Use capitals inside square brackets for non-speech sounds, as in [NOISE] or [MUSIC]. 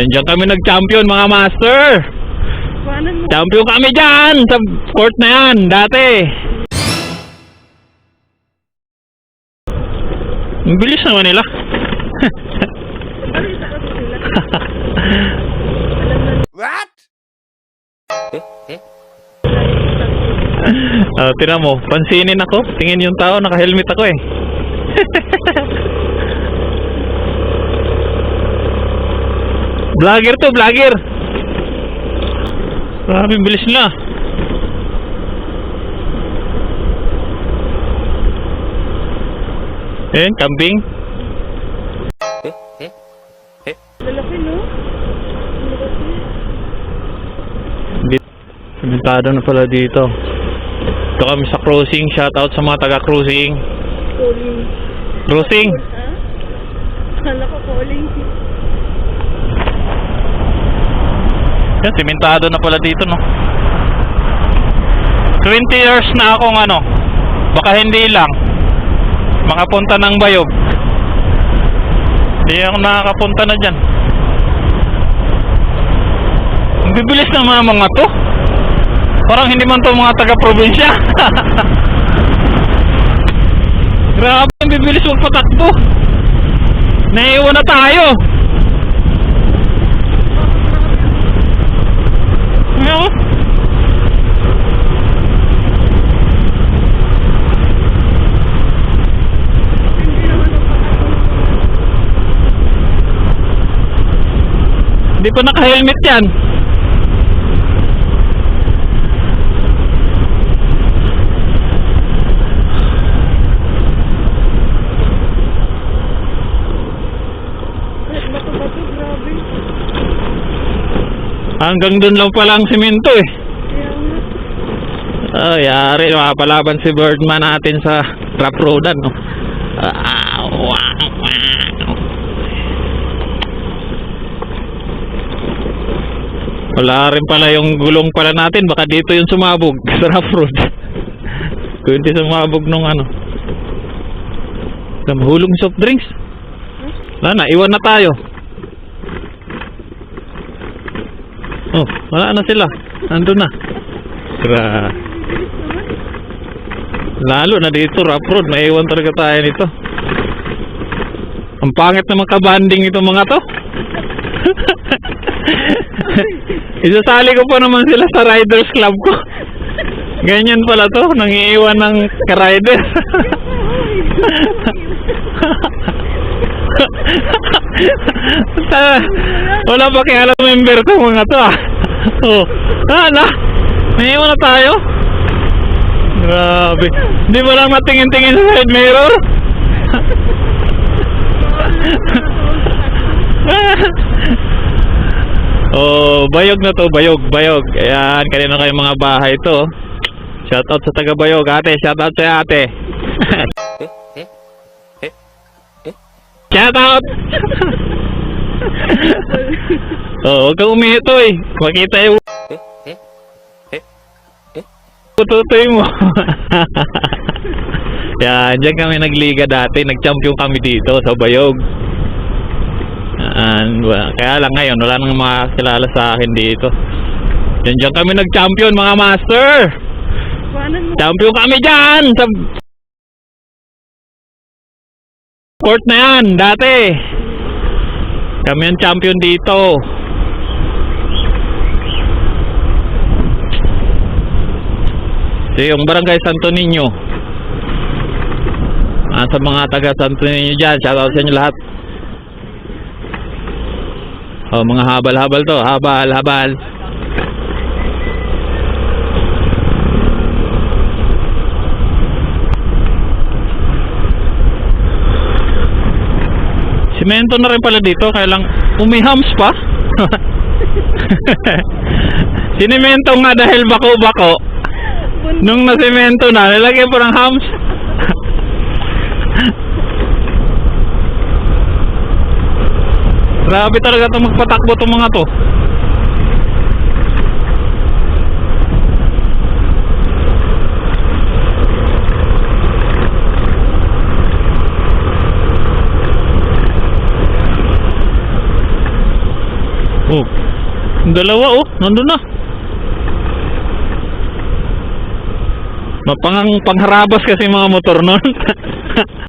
Yan dyan kami nag-champion mga master. Champion kami dyan sa court na yan dati. Ang bilis naman nila. Balita kasi sila. What? Ah, tinan mo, pansinin ako. Tingin yung tao, naka-helmet ako eh. [LAUGHS] vlogger to, vlogger. Grabe, bilis nila. Eh, kambing. Lalaki, no? Sementado na pala dito. Ito kami sa cruising. Shoutout sa mga taga-cruising. Cruising! Ha? Kala ko calling. Yan, sementado na pala dito, no? 20 years na akong ano, baka hindi lang, makapunta ng Bayog. Hindi ako nakakapunta na dyan. Ang bibilis ng mga mga to. Parang hindi man to mga taga-probinsya. [LAUGHS] Grabe, ang bibilis magpatakbo. Naiiwan na tayo. Ano? Hindi naman ang Hindi pa naka-helmet yan. Hanggang doon lang pala ang simento eh. Oh, yari, makapalaban si Birdman natin sa trap roadan, no? Ah, wow, wow. Wala rin pala yung gulong pala natin, baka dito yung sumabog [LAUGHS] sa rough road. [LAUGHS] Hindi sumabog nung ano. Sa mahulong soft drinks. Wala na, iwan na tayo. Oh, wala na sila. Nandun na. Gra. Lalo na dito, rough road. Maiwan talaga tayo nito. Ang pangit naman kabanding itong mga to. [LAUGHS] Isasali ko pa naman sila sa riders club ko. Ganyan pala to, nangiiwan ng ka-rider. [LAUGHS] Wala pa kaya alam member ko mga to ah. Oh. Ah, na. Naiiwan na tayo. Grabe. Hindi mo lang matingin-tingin sa side mirror. [LAUGHS] bayog na to, bayog, bayog. Ayan, kanina kayo mga bahay to. Shoutout sa taga Bayog, ate. Shoutout sa ate. Shoutout! [LAUGHS] oh, huwag kang umihito eh. Makita yung tutoy mo. [LAUGHS] Yan, dyan kami nagliga dati. Nag-champion kami dito sa Bayog. Yan, kaya lang ngayon, wala nang makakilala sa akin dito. Yan, dyan kami nag-champion mga master. Champion kami dyan sa court na yan dati. Kami ang champion dito. So yung barangay Santo Niño. Ah, sa mga taga Santo Niño dyan, shoutout sa inyo lahat. Oh, mga habal-habal to, habal-habal. Simento na rin pala dito, kaya lang umihams pa. [LAUGHS] Sinimento nga dahil bako-bako. Nung nasimento na, nilagyan po ng hams. Grabe talaga itong magpatakbo itong mga to. Oh. Dalawa oh, nandun na. Mapangang pangharabas kasi mga motor nun. [LAUGHS]